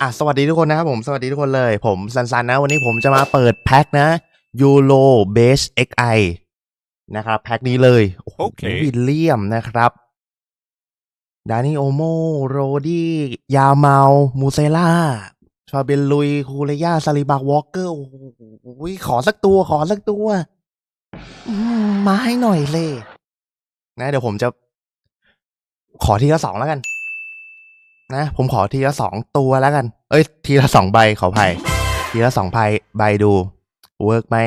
อะสวัสดีทุกคนนะครับผมสวัสดีทุกคนเลย ผมซันซันนะ วันนี้ผมจะมาเปิดแพ็คนะยูโรเบส XI นะครับแพ็คนี้เลยโอ้โหโอเควิลเลียมนะครับดานิโอโมโรดี้ยาเมามูเซล่าชาเบนลุยคูเรย่าซาลิบาวอลเกอร์โอ้โหขอสักตัวขอสักตัวอืมมาให้หน่อยเลย นะ เดี๋ยวผมจะ ขอทีละสองแล้วกัน นะ ผมขอทีละสองตัวแล้วกัน เอ้ย ทีละสองใบขอภัยทีละสองใบใบดูเวิร์กไหม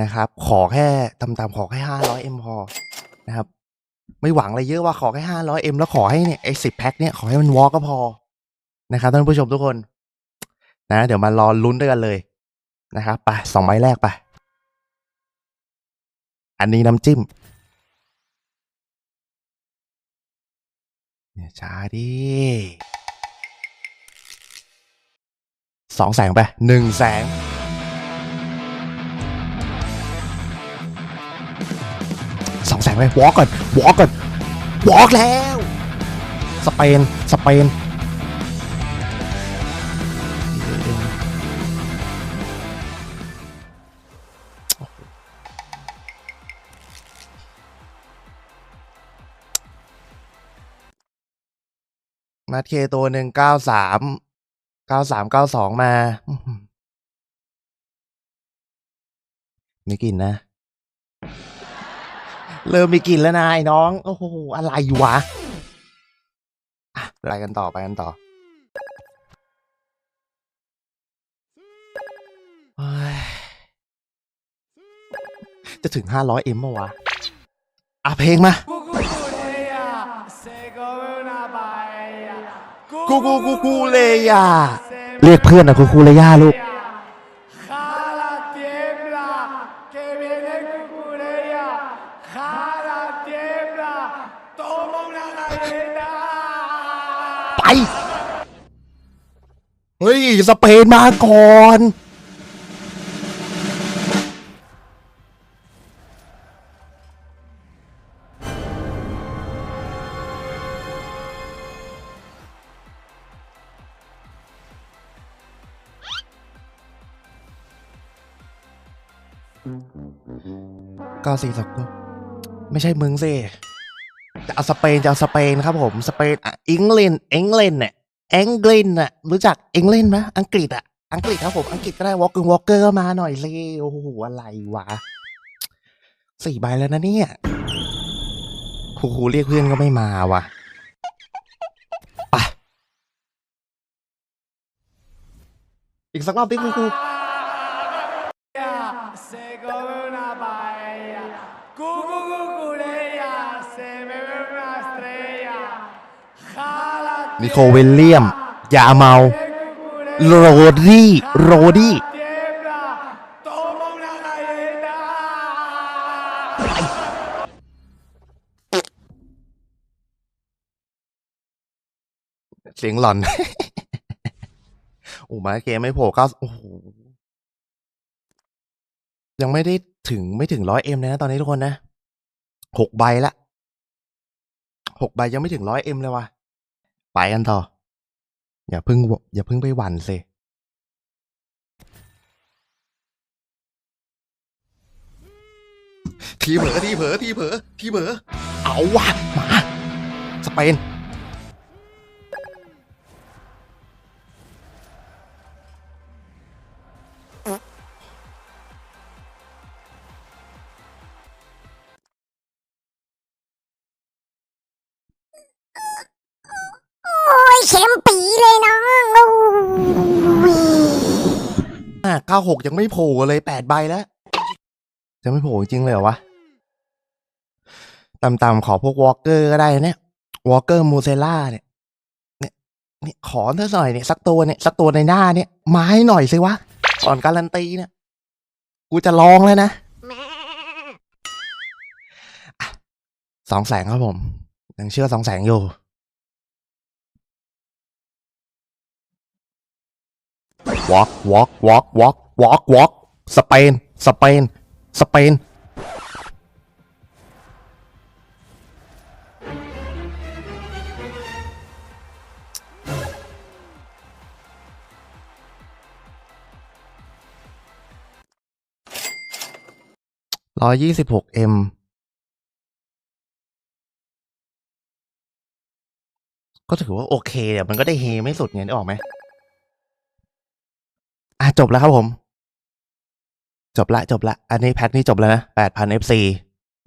นะครับ ขอแค่ตำๆขอแค่ห้าร้อยเอ็มพอนะครับ ไม่หวังอะไรเยอะว่าขอแค่ห้าร้อยเอ็มแล้วขอให้เนี่ยไอ้สิบแพ็คเนี่ยขอให้มันวอลก็พอนะครับท่านผู้ชมทุกคน นะ เดี๋ยวมารอลุ้นด้วยกันเลยนะครับไปสองใบแรกไป อันนี้น้ำจิ้ม เนี่ยช้าดิสองแสงไปหนึ่งแสงสองแสงไปวอล์กก่อนวอล์กก่อนวอล์กแล้ว สเปน สเปน มาเคตัวหนึ่งเก้าสามเก้าสามเก้าสองมาอื้อหือมีกลิ่นนะ เริ่มมีกลิ่นแล้วนายน้อง โอ้โห อะไรวะอะไปกันต่อไปกันต่อจะถึงห้าร้อยเอ็มปะวะอะเพลงมา กูกูกูกูเลยาเรียกเพื่อนนะกูกูเลยาลูก Jala tiembla, que viene Cucureya. Jala tiembla, toma una galleta. ไป เฮ้ย สเปนมาก่อน ก็สี่สักตัวไม่ใช่มึงสิจะเอาสเปนจะเอาสเปนครับผมสเปนอะอังกฤษอังกฤษเนี่ยอังกฤษน่ะรู้จักอังกฤษไหมอังกฤษอะอังกฤษครับผมอังกฤษก็ได้วอลกึงวอลเกอร์ก็มาหน่อยเลยโอ้โหอะไรวะสี่ใบแล้วนะเนี่ยครูเรียกเพื่อนก็ไม่มาว่ะไปอีกสักรอบดิครูครู นิโคลวิลเลียม ยาเมา โรดี้ โรดี้เสียงหลอน โอ้มาเกมไม่โผล่เก้าโอ้โห ยังไม่ได้ถึงไม่ถึงร้อยเอ็มเลยนะตอนนี้ทุกคนนะหกใบละหกใบยังไม่ถึงร้อยเอ็มเลยว่ะ ไปกันต่อ อย่าพึ่งอย่าพึ่งไปหวั่นสิทีเผลอทีเผลอทีเผลอทีเผลอเอาวะมาสเปน อ่าเก้าหกยังไม่โผล่เลยแปดใบแล้ว จะไม่โผล่จริงเลยเหรอวะต่ำๆขอพวกวอลเกอร์ก็ได้นะเนี่ยวอลเกอร์มูเซล่าเนี่ยเนี่ยเนี่ยขอเท่าหน่อยเนี่ยสักตัวเนี่ยสักตัวในหน้าเนี่ยมาให้หน่อยสิวะก่อนการันตีเนี่ยกูจะลองเลยนะสองแสงครับผมยังเชื่อสองแสงอยู่ วอล์กวอล์กวอล์กวอล์กวอล์กวอล์กสเปน สเปน สเปน ร้อยยี่สิบหกเอ็มก็ถือว่าโอเคเดี๋ยวมันก็ได้เฮไม่สุดไงได้ออกไหม อะจบแล้วครับผม จบละจบละ อันนี้แพ็คนี้จบแล้วนะแปดพันเอฟซี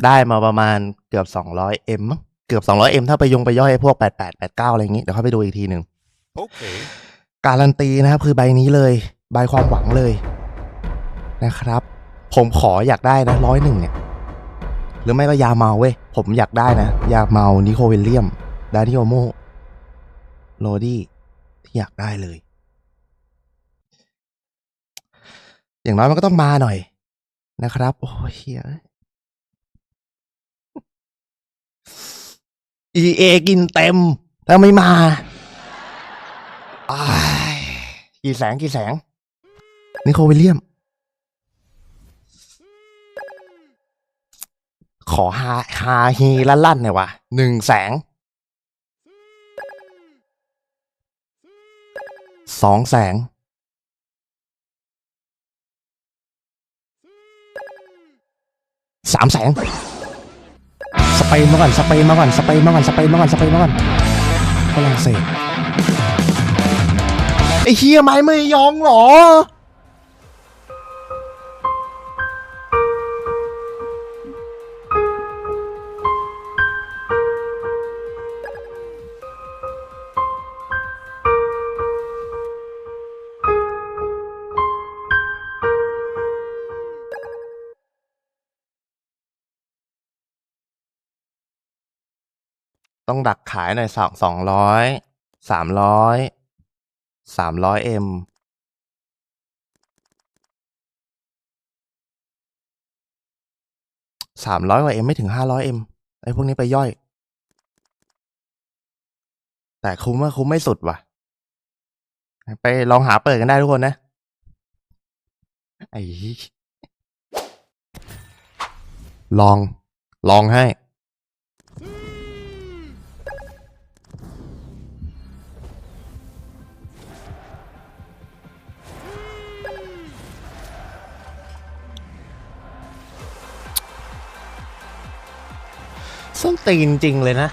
ได้มาประมาณเกือบสองร้อยเอ็มเกือบสองร้อยเอ็มถ้าไปยงไปย่อยพวกแปดแปดแปดเก้าอะไรอย่างงี้ เดี๋ยวเข้าไปดูอีกทีหนึ่ง Okay. การันตีนะครับ คือใบนี้เลย ใบความหวังเลยนะครับ ผมขออยากได้นะร้อยหนึ่งเนี่ยหรือไม่ก็ยาเมาเว้ย ผมอยากได้นะ ยาเมานิโคลเวลเลียม ดานิโอโมโรดี้ที่อยากได้เลย อย่างน้อยมันก็ต้องมาหน่อยนะครับ โอ้เฮีย EA กินเต็ม ถ้าไม่มาอ้ายกี่แสงกี่แสง นิโคลวิลเลียม ขอฮาฮาฮีลั่นลั่นๆหน่อยวะหนึ่งแสง สองแสงามแสงสเปนมาก่อนสเปนมาก่อนสเปนมาก่อนสเปนมาก่อนสเปนมาก่อนฝรั่งเศสไอ้เฮียไม้ไม่ยองเหรอ ต้องดักขายหน่อยสองสองร้อยสามร้อยสามร้อยเอ็มสามร้อยกว่าเอ็มไม่ถึงห้าร้อยเอ็มไอ้พวกนี้ไปย่อย แต่คุ้มว่าคุ้มไม่สุดว่ะ ไปลองหาเปิดกันได้ทุกคนนะ ไอ้ลอง ลองให้ ส้นตีนจริงเลยนะ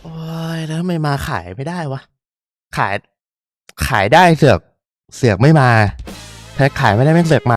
โอ้ยแล้วทำไมมาขายไม่ได้วะ ขาย ขายได้เสือก เสือกไม่มาถ้ขายไม่ได้แม่งเสือกมา